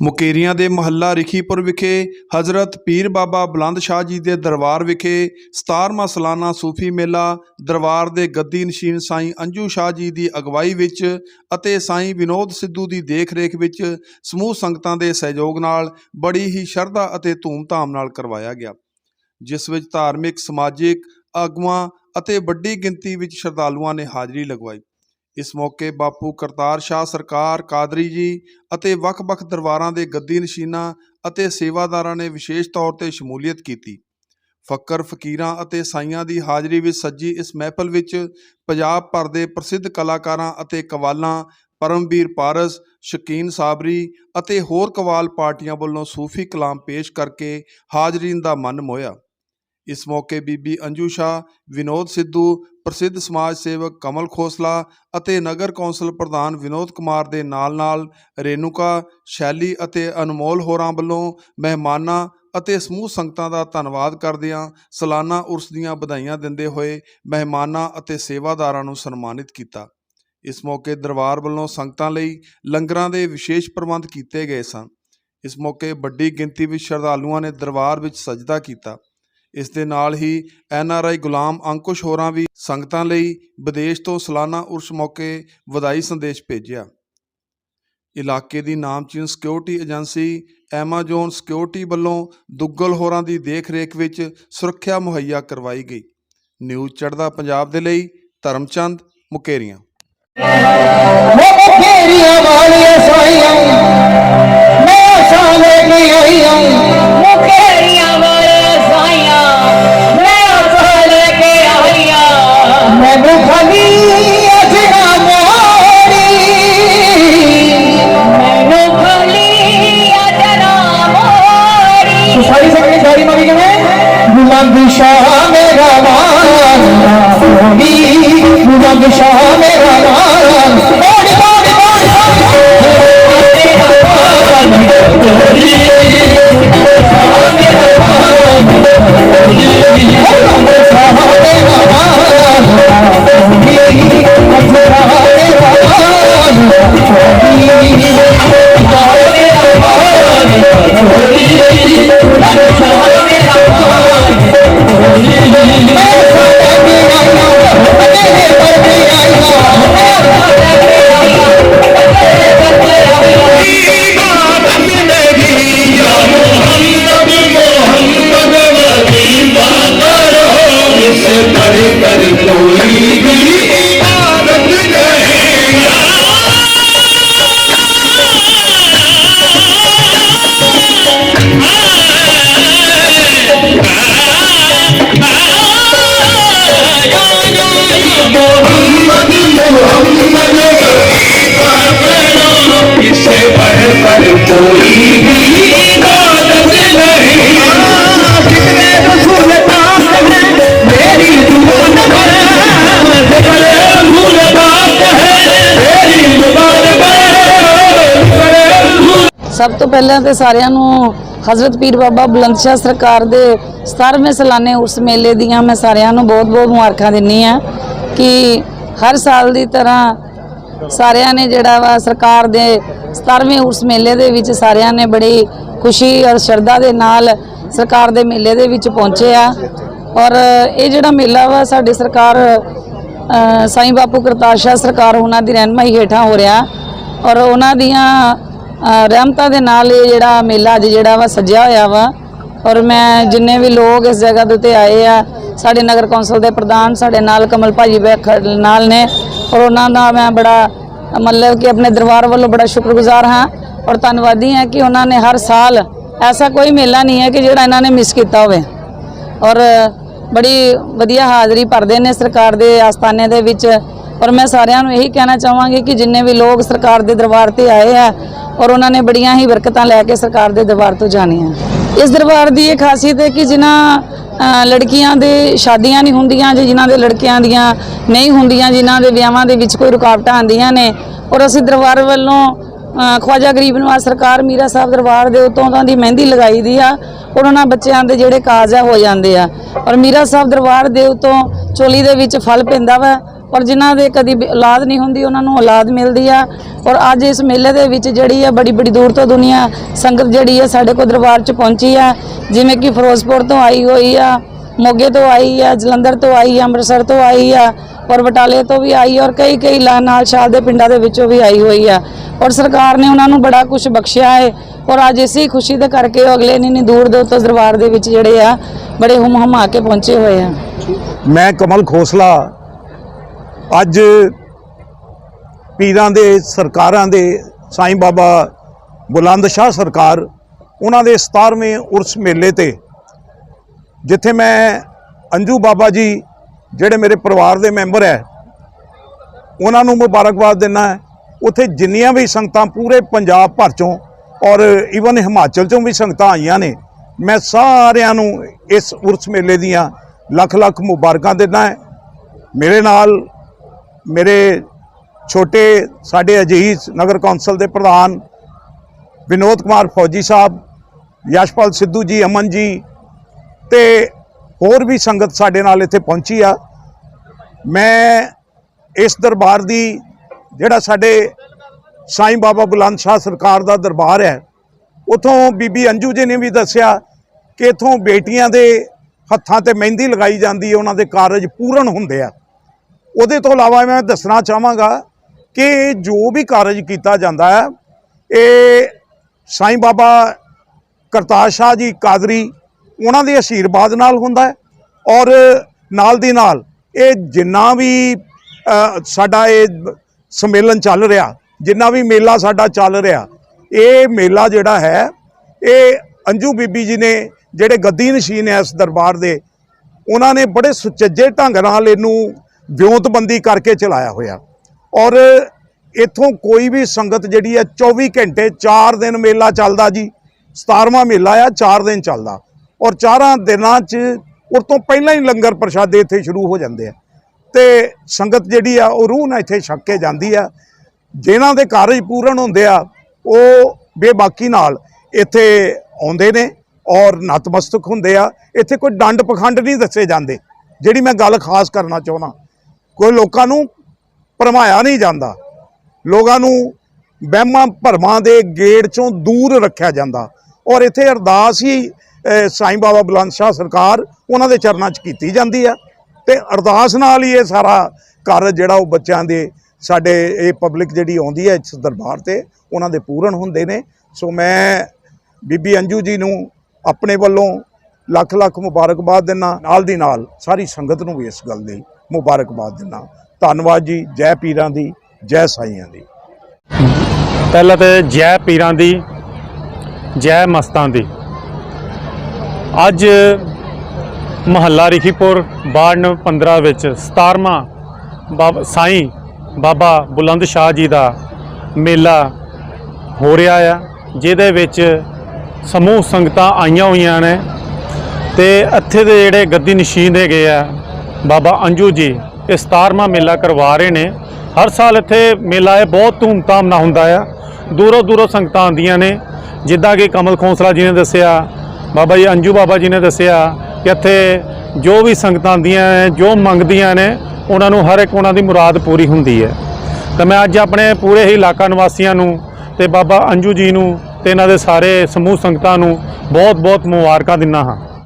ਮੁਕੇਰੀਆਂ ਦੇ ਮਹੱਲਾ ਰਿਖੀਪੁਰ ਵਿਖੇ ਹਜ਼ਰਤ ਪੀਰ ਬਾਬਾ ਬੁਲੰਦ ਸ਼ਾਹ ਜੀ ਦੇ ਦਰਬਾਰ ਵਿਖੇ 17ਵਾਂ ਸਾਲਾਨਾ ਸੂਫੀ ਮੇਲਾ, ਦਰਬਾਰ ਦੇ ਗੱਦੀ ਨਸ਼ੀਨ ਸਾਈਂ ਅੰਜੂ ਸ਼ਾਹ ਜੀ ਦੀ ਅਗਵਾਈ ਵਿੱਚ ਅਤੇ ਸਾਈਂ ਵਿਨੋਦ ਸਿੱਧੂ ਦੀ ਦੇਖ-ਰੇਖ ਵਿੱਚ ਸਮੂਹ ਸੰਗਤਾਂ ਦੇ ਸਹਿਯੋਗ ਨਾਲ ਬੜੀ ਹੀ ਸ਼ਰਧਾ ਅਤੇ ਧੂਮਧਾਮ ਨਾਲ ਕਰਵਾਇਆ ਗਿਆ, ਜਿਸ ਵਿੱਚ ਧਾਰਮਿਕ, ਸਮਾਜਿਕ ਆਗੂਆਂ ਅਤੇ ਵੱਡੀ ਗਿਣਤੀ ਵਿੱਚ ਸ਼ਰਧਾਲੂਆਂ ਨੇ ਹਾਜ਼ਰੀ ਲਗਵਾਈ। ਇਸ ਮੌਕੇ ਬਾਪੂ ਕਰਤਾਰ ਸ਼ਾਹ ਸਰਕਾਰ, ਕਾਦਰੀ ਜੀ ਅਤੇ ਵੱਖ-ਵੱਖ ਦਰਬਾਰਾਂ ਦੇ ਗੱਦੀ ਨਸ਼ੀਨਾਂ ਅਤੇ ਸੇਵਾਦਾਰਾਂ ਨੇ ਵਿਸ਼ੇਸ਼ ਤੌਰ ਤੇ ਸ਼ਮੂਲੀਅਤ ਕੀਤੀ। ਫਕਰ ਫਕੀਰਾਂ ਅਤੇ ਸਾਈਆਂ ਦੀ ਹਾਜ਼ਰੀ ਵਿੱਚ ਸੱਜੀ ਇਸ ਮਹਿਫਲ ਵਿੱਚ ਪੰਜਾਬ ਭਰ ਦੇ ਪ੍ਰਸਿੱਧ ਕਲਾਕਾਰਾਂ ਅਤੇ ਕਵਾਲਾਂ ਪਰਮਵੀਰ ਪਾਰਸ, ਸ਼ਕੀਨ ਸਾਬਰੀ ਅਤੇ ਹੋਰ ਕਵਾਲ ਪਾਰਟੀਆਂ ਵੱਲੋਂ ਸੂਫੀ ਕਲਾਮ ਪੇਸ਼ ਕਰਕੇ ਹਾਜ਼ਰੀਨ ਦਾ ਮਨ ਮੋਇਆ ਇਸ ਮੌਕੇ ਬੀਬੀ ਅੰਜੂ ਸ਼ਾਹ, ਵਿਨੋਦ ਸਿੱਧੂ, ਪ੍ਰਸਿੱਧ ਸਮਾਜ ਸੇਵਕ ਕਮਲ ਖੋਸਲਾ ਅਤੇ ਨਗਰ ਕੌਂਸਲ ਪ੍ਰਧਾਨ ਵਿਨੋਦ ਕੁਮਾਰ ਦੇ ਨਾਲ-ਨਾਲ ਰੇਨੂਕਾ, ਸ਼ੈਲੀ ਅਤੇ ਅਨਮੋਲ ਹੋਰਾਂ ਵੱਲੋਂ ਮਹਿਮਾਨਾਂ ਅਤੇ ਸਮੂਹ ਸੰਗਤਾਂ ਦਾ ਧੰਨਵਾਦ ਕਰਦਿਆਂ ਸਾਲਾਨਾ ਉਰਸ ਦੀਆਂ ਵਧਾਈਆਂ ਦਿੰਦੇ ਹੋਏ ਮਹਿਮਾਨਾਂ ਅਤੇ ਸੇਵਾਦਾਰਾਂ ਨੂੰ ਸਨਮਾਨਿਤ ਕੀਤਾ। ਇਸ ਮੌਕੇ ਦਰਬਾਰ ਵੱਲੋਂ ਸੰਗਤਾਂ ਲਈ ਲੰਗਰਾਂ ਦੇ ਵਿਸ਼ੇਸ਼ ਪ੍ਰਬੰਧ ਕੀਤੇ ਗਏ ਸਨ। ਇਸ ਮੌਕੇ ਵੱਡੀ ਗਿਣਤੀ ਵਿੱਚ ਸ਼ਰਧਾਲੂਆਂ ਨੇ ਦਰਬਾਰ ਵਿੱਚ ਸਜਦਾ ਕੀਤਾ। ਇਸ ਦੇ ਨਾਲ ਹੀ ਐਨ ਆਰ ਆਈ ਗੁਲਾਮ ਅੰਕੁਸ਼ ਹੋਰਾਂ ਵੀ ਸੰਗਤਾਂ ਲਈ ਵਿਦੇਸ਼ ਤੋਂ ਸਾਲਾਨਾ ਉਰਸ ਮੌਕੇ ਵਧਾਈ ਸੰਦੇਸ਼ ਭੇਜਿਆ। ਇਲਾਕੇ ਦੀ ਨਾਮਚੀਨ ਸਿਕਿਉਰਿਟੀ ਏਜੰਸੀ ਐਮਾਜ਼ੋਨ ਸਿਕਿਉਰਿਟੀ ਵੱਲੋਂ ਦੁੱਗਲ ਹੋਰਾਂ ਦੀ ਦੇਖ-ਰੇਖ ਵਿੱਚ ਸੁਰੱਖਿਆ ਮੁਹੱਈਆ ਕਰਵਾਈ ਗਈ। ਨਿਊਜ਼ ਚੜ੍ਹਦਾ ਪੰਜਾਬ ਦੇ ਲਈ ਧਰਮਚੰਦ ਮੁਕੇਰੀਆਂ। ਉਹ ਫੇਰੀਆਂ ਵਾਲੀਆਂ ਸਾਈਆਂ ਮੈਂ ਸਾਲੇ ਕੀ ਆਈਆਂ। ਮੁਕੇਰੀਆਂ ਆਈਆਂ ਮੈਨੂੰ Yeah. ਸਭ ਤੋਂ ਪਹਿਲਾਂ ਤੇ ਸਾਰਿਆਂ ਨੂੰ ਹਜ਼ਰਤ ਪੀਰ ਬਾਬਾ ਬੁਲੰਦ ਸ਼ਾਹ ਸਰਕਾਰ ਦੇ 17ਵੇਂ ਸਾਲਾਨੇ ਉਸ ਮੇਲੇ ਦੀਆਂ ਮੈਂ ਸਾਰਿਆਂ ਨੂੰ ਬਹੁਤ-ਬਹੁਤ ਮੁਬਾਰਕਾਂ ਦਿੰਨੀ ਆ ਕਿ ਹਰ ਸਾਲ ਦੀ ਤਰ੍ਹਾਂ ਸਾਰਿਆਂ ਨੇ ਜਿਹੜਾ ਵਾ ਸਰਕਾਰ ਦੇ 17ਵੇਂ ਉਸ ਮੇਲੇ ਦੇ ਵਿੱਚ ਸਾਰਿਆਂ ਨੇ ਬੜੀ ਖੁਸ਼ੀ ਔਰ ਸ਼ਰਧਾ ਦੇ ਨਾਲ ਸਰਕਾਰ ਦੇ ਮੇਲੇ ਦੇ ਵਿੱਚ ਪਹੁੰਚੇ ਆ। ਔਰ ਇਹ ਜਿਹੜਾ ਮੇਲਾ ਵਾ ਸਾਡੀ ਸਰਕਾਰ ਅ, ਸਾਈਂ ਬਾਪੂ ਕਰਤਾਰ ਸ਼ਾਹ ਸਰਕਾਰ ਉਹਨਾਂ ਦੀ ਰਹਿਨਮਾਈ ਹੇਠਾਂ ਹੋ ਰਿਹਾ। ਔਰ ਉਹਨਾਂ ਦੀਆਂ ਰਹਿਮਤਾਂ ਦੇ ਨਾਲ ਇਹ ਜਿਹੜਾ ਮੇਲਾ ਅੱਜ ਜਿਹੜਾ ਵਾ ਸਜਿਆ ਹੋਇਆ ਵਾ। ਔਰ ਮੈਂ ਜਿੰਨੇ ਵੀ ਲੋਕ ਇਸ ਜਗ੍ਹਾ ਦੇ ਉੱਤੇ ਆਏ ਆ, ਸਾਡੇ ਨਗਰ ਕੌਂਸਲ ਦੇ ਪ੍ਰਧਾਨ, ਸਾਡੇ ਨਾਲ ਕਮਲ ਭਾਜੀ ਬੈਠ ਨਾਲ ਨੇ। ਔਰ ਉਹਨਾਂ ਦਾ ਮੈਂ ਬੜਾ ਮਤਲਬ ਕਿ ਆਪਣੇ ਦਰਬਾਰ ਵੱਲੋਂ ਬੜਾ ਸ਼ੁਕਰਗੁਜ਼ਾਰ ਹਾਂ। ਔਰ ਧੰਨਵਾਦੀ ਹਾਂ ਕਿ ਉਹਨਾਂ ਨੇ ਹਰ ਸਾਲ ਐਸਾ ਕੋਈ ਮੇਲਾ ਨਹੀਂ ਹੈ ਕਿ ਜਿਹੜਾ ਇਹਨਾਂ ਨੇ ਮਿਸ ਕੀਤਾ ਹੋਵੇ। ਔਰ ਬੜੀ ਵਧੀਆ ਹਾਜ਼ਰੀ ਭਰਦੇ ਨੇ ਸਰਕਾਰ ਦੇ ਆਸਥਾਨੇ ਦੇ ਵਿੱਚ। ਔਰ ਮੈਂ ਸਾਰਿਆਂ ਨੂੰ ਇਹੀ ਕਹਿਣਾ ਚਾਹਾਂਗੀ ਕਿ ਜਿੰਨੇ ਵੀ ਲੋਕ ਸਰਕਾਰ ਦੇ ਦਰਬਾਰ ਤੇ ਆਏ ਆ ਔਰ ਉਹਨਾਂ ਨੇ ਬੜੀਆਂ ਹੀ ਬਰਕਤਾਂ ਲੈ ਕੇ ਸਰਕਾਰ ਦੇ ਦਰਬਾਰ ਤੋਂ ਜਾਣੀਆਂ। ਇਸ ਦਰਬਾਰ ਦੀ ਇਹ ਖਾਸੀਅਤ ਹੈ ਕਿ ਜਿਨ੍ਹਾਂ ਲੜਕੀਆਂ ਦੇ ਸ਼ਾਦੀਆਂ ਨਹੀਂ ਹੁੰਦੀਆਂ ਜੇ ਜਿਨ੍ਹਾਂ ਦੇ ਲੜਕਿਆਂ ਦੀਆਂ ਨਹੀਂ ਹੁੰਦੀਆਂ, ਜਿਨ੍ਹਾਂ ਦੇ ਵਿਆਹਾਂ ਦੇ ਵਿੱਚ ਕੋਈ ਰੁਕਾਵਟਾਂ ਆਉਂਦੀਆਂ ਨੇ ਔਰ ਅਸੀਂ ਦਰਬਾਰ ਵੱਲੋਂ ਖਵਾਜਾ ਗਰੀਬ ਨਵਾਜ਼ ਸਰਕਾਰ ਮੀਰਾ ਸਾਹਿਬ ਦਰਬਾਰ ਦੇ ਉਤੋਂ ਉਹਨਾਂ ਦੀ ਮਹਿੰਦੀ ਲਗਾਈ ਦੀ ਆ ਔਰ ਉਹਨਾਂ ਬੱਚਿਆਂ ਦੇ ਜਿਹੜੇ ਕਾਜ ਆ ਹੋ ਜਾਂਦੇ ਆ। ਔਰ ਮੀਰਾ ਸਾਹਿਬ ਦਰਬਾਰ ਦੇ ਉਤੋਂ ਚੋਲੀ ਦੇ ਵਿੱਚ ਫਲ ਪੈਂਦਾ ਵਾ ਔਰ ਜਿਨ੍ਹਾਂ ਦੇ ਕਦੀ ਵੀ ਔਲਾਦ ਨਹੀਂ ਹੁੰਦੀ, ਉਹਨਾਂ ਨੂੰ ਔਲਾਦ ਮਿਲਦੀ ਆ। ਔਰ ਅੱਜ ਇਸ ਮੇਲੇ ਦੇ ਵਿੱਚ ਜਿਹੜੀ ਆ, ਬੜੀ ਬੜੀ ਦੂਰ ਤੋਂ ਦੁਨੀਆ ਸੰਗਤ ਜਿਹੜੀ ਆ, ਸਾਡੇ ਕੋਲ ਦਰਬਾਰ 'ਚ ਪਹੁੰਚੀ ਆ। ਜਿਵੇਂ ਕਿ ਫਿਰੋਜ਼ਪੁਰ ਤੋਂ ਆਈ ਹੋਈ ਆ, ਮੋਗੇ ਤੋਂ ਆਈ ਆ, ਜਲੰਧਰ ਤੋਂ ਆਈ ਆ ਅੰਮ੍ਰਿਤਸਰ ਤੋਂ ਆਈ ਆ, ਔਰ ਬਟਾਲੇ ਤੋਂ ਵੀ ਆਈ, ਔਰ ਕਈ ਕਈ ਲਾ- ਨਾਲ ਸ਼ਾਲ ਦੇ ਪਿੰਡਾਂ ਦੇ ਵਿੱਚੋਂ ਵੀ ਆਈ ਹੋਈ ਆ। ਔਰ ਸਰਕਾਰ ਨੇ ਉਹਨਾਂ ਨੂੰ ਬੜਾ ਕੁਝ ਬਖਸ਼ਿਆ ਹੈ ਔਰ ਅੱਜ ਇਸੇ ਖੁਸ਼ੀ ਦੇ ਕਰਕੇ ਉਹ ਅਗਲੇ ਨਹੀਂ ਦੂਰ ਦੂਰ ਤੋਂ ਦਰਬਾਰ ਦੇ ਵਿੱਚ ਜਿਹੜੇ ਆ, ਬੜੇ ਹੁਮ ਹਮਾ ਕੇ ਪਹੁੰਚੇ ਹੋਏ ਆ। ਮੈਂ ਕਮਲ ਖੋਸਲਾ ਅੱਜ ਪੀਰਾਂ ਦੇ, ਸਰਕਾਰਾਂ ਦੇ, ਸਾਈਂ ਬਾਬਾ ਬੁਲੰਦ ਸ਼ਾਹ ਸਰਕਾਰ ਉਹਨਾਂ ਦੇ 17ਵੇਂ ਉਰਸ ਮੇਲੇ ਤੇ, ਜਿੱਥੇ ਮੈਂ ਅੰਜੂ ਬਾਬਾ ਜੀ, ਜਿਹੜੇ ਮੇਰੇ ਪਰਿਵਾਰ ਦੇ ਮੈਂਬਰ ਹੈ, ਉਹਨਾਂ ਨੂੰ ਮੁਬਾਰਕਬਾਦ ਦਿੰਦਾ ਹੈ। ਉੱਥੇ ਜਿੰਨੀਆਂ ਵੀ ਸੰਗਤਾਂ ਪੂਰੇ ਪੰਜਾਬ ਭਰ ਚੋਂ ਔਰ ਈਵਨ ਹਿਮਾਚਲ ਚੋਂ ਵੀ ਸੰਗਤਾਂ ਆਈਆਂ ਨੇ, ਮੈਂ ਸਾਰਿਆਂ ਨੂੰ ਇਸ ਉਰਸ ਮੇਲੇ ਦੀਆਂ ਲੱਖ ਲੱਖ ਮੁਬਾਰਕਾਂ ਦਿੰਦਾ ਹੈ। ਮੇਰੇ ਨਾਲ ਮੇਰੇ ਛੋਟੇ, ਸਾਡੇ ਅਜੀਜ਼ ਨਗਰ ਕੌਂਸਲ ਦੇ ਪ੍ਰਧਾਨ ਵਿਨੋਦ ਕੁਮਾਰ ਫੌਜੀ ਸਾਹਿਬ, ਯਸ਼ਪਾਲ ਸਿੱਧੂ ਜੀ, ਅਮਨ ਜੀ ਤੇ ਹੋਰ ਵੀ ਸੰਗਤ ਸਾਡੇ ਨਾਲ ਇੱਥੇ ਪਹੁੰਚੀ ਆ। ਮੈਂ ਇਸ ਦਰਬਾਰ ਦੀ, ਜਿਹੜਾ ਸਾਡੇ ਸਾਈਂ ਬਾਬਾ ਬੁਲੰਦ ਸ਼ਾਹ ਸਰਕਾਰ ਦਾ ਦਰਬਾਰ ਹੈ, ਉਥੋਂ ਬੀਬੀ ਅੰਜੂ ਜੀ ਨੇ ਵੀ ਦੱਸਿਆ ਕਿ ਇਥੋਂ ਬੇਟੀਆਂ ਦੇ ਹੱਥਾਂ ਤੇ ਮਹਿੰਦੀ ਲਗਾਈ ਜਾਂਦੀ ਹੈ, ਉਹਨਾਂ ਦੇ ਕਾਰਜ ਪੂਰਨ ਹੁੰਦੇ ਆ। ਉਹਦੇ ਤੋਂ ਇਲਾਵਾ ਮੈਂ ਦੱਸਣਾ ਚਾਹਾਂਗਾ ਕਿ ਜੋ ਵੀ ਕਾਰਜ ਕੀਤਾ ਜਾਂਦਾ ਹੈ, ਇਹ ਸਾਈਂ ਬਾਬਾ ਕਰਤਾਰ ਸ਼ਾਹ ਜੀ ਕਾਦਰੀ, ਉਹਨਾਂ ਦੇ ਅਸ਼ੀਰਵਾਦ ਨਾਲ ਹੁੰਦਾ ਹੈ ਔਰ ਨਾਲ ਦੀ ਨਾਲ ਇਹ ਜਿੰਨਾ ਵੀ ਸਾਡਾ ਇਹ ਸੰਮੇਲਨ ਚੱਲ ਰਿਹਾ, ਜਿੰਨਾ ਵੀ ਮੇਲਾ ਸਾਡਾ ਚੱਲ ਰਿਹਾ, ਇਹ ਮੇਲਾ ਜਿਹੜਾ ਹੈ, ਇਹ ਅੰਜੂ ਬੀਬੀ ਜੀ ਨੇ ਜਿਹੜੇ ਗੱਦੀ ਨਸ਼ੀਨ ਹੈ ਇਸ ਦਰਬਾਰ ਦੇ, ਉਹਨਾਂ ਨੇ ਬੜੇ ਸੁਚੱਜੇ ਢੰਗ ਨਾਲ ਇਹਨੂੰ ਵਿਉਂਤਬੰਦੀ ਕਰਕੇ ਚਲਾਇਆ ਹੋਇਆ। ਔਰ ਇਥੋਂ ਕੋਈ ਵੀ ਸੰਗਤ ਜਿਹੜੀ ਹੈ 24 ਘੰਟੇ 4 ਦਿਨ ਮੇਲਾ ਚੱਲਦਾ ਜੀ। 17ਵਾਂ ਮੇਲਾ ਆ 4 ਦਿਨ ਚੱਲਦਾ। ਔਰ ਚਾਰਾਂ ਦਿਨਾਂ 'ਚ ਉਸ ਤੋਂ ਪਹਿਲਾਂ ਹੀ ਲੰਗਰ ਪ੍ਰਸ਼ਾਦੇ ਇੱਥੇ ਸ਼ੁਰੂ ਹੋ ਜਾਂਦੇ ਆ। ਤੇ ਸੰਗਤ ਜਿਹੜੀ ਆ, ਉਹ ਰੂਹ ਨਾਲ ਇੱਥੇ ਛੱਕ ਕੇ ਜਾਂਦੀ ਆ। ਜਿਨ੍ਹਾਂ ਦੇ ਕਾਰਜ ਪੂਰਨ ਹੁੰਦੇ ਆ, ਉਹ ਬੇਬਾਕੀ ਨਾਲ ਇੱਥੇ ਆਉਂਦੇ ਨੇ ਔਰ ਨਤਮਸਤਕ ਹੁੰਦੇ ਆ। ਇੱਥੇ ਕੋਈ ਡੰਡ ਪਖੰਡ ਨਹੀਂ ਦੱਸੇ ਜਾਂਦੇ। ਜਿਹੜੀ ਮੈਂ ਗੱਲ ਖਾਸ ਕਰਨਾ ਚਾਹੁੰਦਾ ਕੋਈ ਲੋਕਾਂ ਨੂੰ ਭਰਮਾਇਆ ਨਹੀਂ ਜਾਂਦਾ। ਲੋਕਾਂ ਨੂੰ ਵਹਿਮਾਂ ਭਰਮਾਂ ਦੇ ਗੇੜ ਚੋਂ ਦੂਰ ਰੱਖਿਆ ਜਾਂਦਾ। ਔਰ ਇੱਥੇ ਅਰਦਾਸ ਹੀ ਸਾਈਂ ਬਾਬਾ ਬੁਲੰਦ ਸ਼ਾਹ ਸਰਕਾਰ ਉਹਨਾਂ ਦੇ ਚਰਨਾਂ 'ਚ ਕੀਤੀ ਜਾਂਦੀ ਆ। ਤੇ ਅਰਦਾਸ ਨਾਲ ਹੀ ਇਹ ਸਾਰਾ ਕਾਰਜ ਜਿਹੜਾ ਉਹ ਬੱਚਿਆਂ ਦੇ ਸਾਡੇ ਇਹ ਪਬਲਿਕ ਜਿਹੜੀ ਆਉਂਦੀ ਹੈ ਇਸ ਦਰਬਾਰ ਤੇ, ਉਹਨਾਂ ਦੇ ਪੂਰਨ ਹੁੰਦੇ ਨੇ। ਸੋ ਮੈਂ ਬੀਬੀ ਅੰਜੂ ਜੀ ਨੂੰ ਆਪਣੇ ਵੱਲੋਂ ਲੱਖ ਲੱਖ ਮੁਬਾਰਕਬਾਦ ਦਿੰਦਾ ਨਾਲ ਦੀ ਨਾਲ ਸਾਰੀ ਸੰਗਤ ਨੂੰ ਵੀ ਇਸ ਗੱਲ ਦੀ ਮੁਬਾਰਕਬਾਦ ਦਿੰਦਾ। ਧੰਨਵਾਦ ਜੀ, ਜੈ ਪੀਰਾਂ ਦੀ, ਜੈ ਸਾਈਆਂ ਦੀ। ਪਹਿਲਾਂ ਤੇ ਜੈ ਪੀਰਾਂ ਦੀ, ਜੈ ਮਸਤਾਂ ਦੀ। ਅੱਜ ਮਹੱਲਾ ਰਿਖੀਪੁਰ ਵਾਰਡ ਨੰਬਰ 15 ਵਿੱਚ 17ਵਾਂ ਬਾਬਾ ਸਾਈਂ ਬਾਬਾ ਬੁਲੰਦ ਸ਼ਾਹ ਜੀ ਦਾ ਮੇਲਾ ਹੋ ਰਿਹਾ ਆ, ਜਿਹਦੇ ਵਿੱਚ ਸਮੂਹ ਸੰਗਤਾਂ ਆਈਆਂ ਹੋਈਆਂ ਨੇ ਤੇ ਇੱਥੇ ਦੇ ਜਿਹੜੇ ਗੱਦੀ ਨਸ਼ੀਨ ਹੈਗੇ ਆ ਬਾਬਾ ਅੰਜੂ ਜੀ, ਇਹ 17ਵਾਂ ਮੇਲਾ ਕਰਵਾ ਰਹੇ ਨੇ। ਹਰ ਸਾਲ ਇੱਥੇ ਮੇਲਾ ਹੈ ਬਹੁਤ ਧੂਮਧਾਮ ਨਾਲ ਹੁੰਦਾ ਆ। ਦੂਰੋਂ ਦੂਰੋਂ ਸੰਗਤਾਂ ਆਉਂਦੀਆਂ ਨੇ। ਜਿੱਦਾਂ ਕਿ ਕਮਲ ਖੋਸਲਾ ਜੀ ਨੇ ਦੱਸਿਆ, ਬਾਬਾ ਜੀ ਅੰਜੂ ਬਾਬਾ ਜੀ ਨੇ ਦੱਸਿਆ ਕਿ ਇੱਥੇ ਜੋ ਵੀ ਸੰਗਤਾਂ ਆਉਂਦੀਆਂ ਨੇ, ਜੋ ਮੰਗਦੀਆਂ ਨੇ, ਉਹਨਾਂ ਨੂੰ ਹਰ ਇੱਕ ਉਹਨਾਂ ਦੀ ਮੁਰਾਦ ਪੂਰੀ ਹੁੰਦੀ ਹੈ। ਤਾਂ ਮੈਂ ਅੱਜ ਆਪਣੇ ਪੂਰੇ ਹੀ ਇਲਾਕਾ ਨਿਵਾਸੀਆਂ ਨੂੰ ਤੇ ਬਾਬਾ ਅੰਜੂ ਜੀ ਨੂੰ ਤੇ ਇਹਨਾਂ ਦੇ ਸਾਰੇ ਸਮੂਹ ਸੰਗਤਾਂ ਨੂੰ ਬਹੁਤ ਬਹੁਤ ਮੁਬਾਰਕਾਂ ਦਿੰਦਾ ਹਾਂ।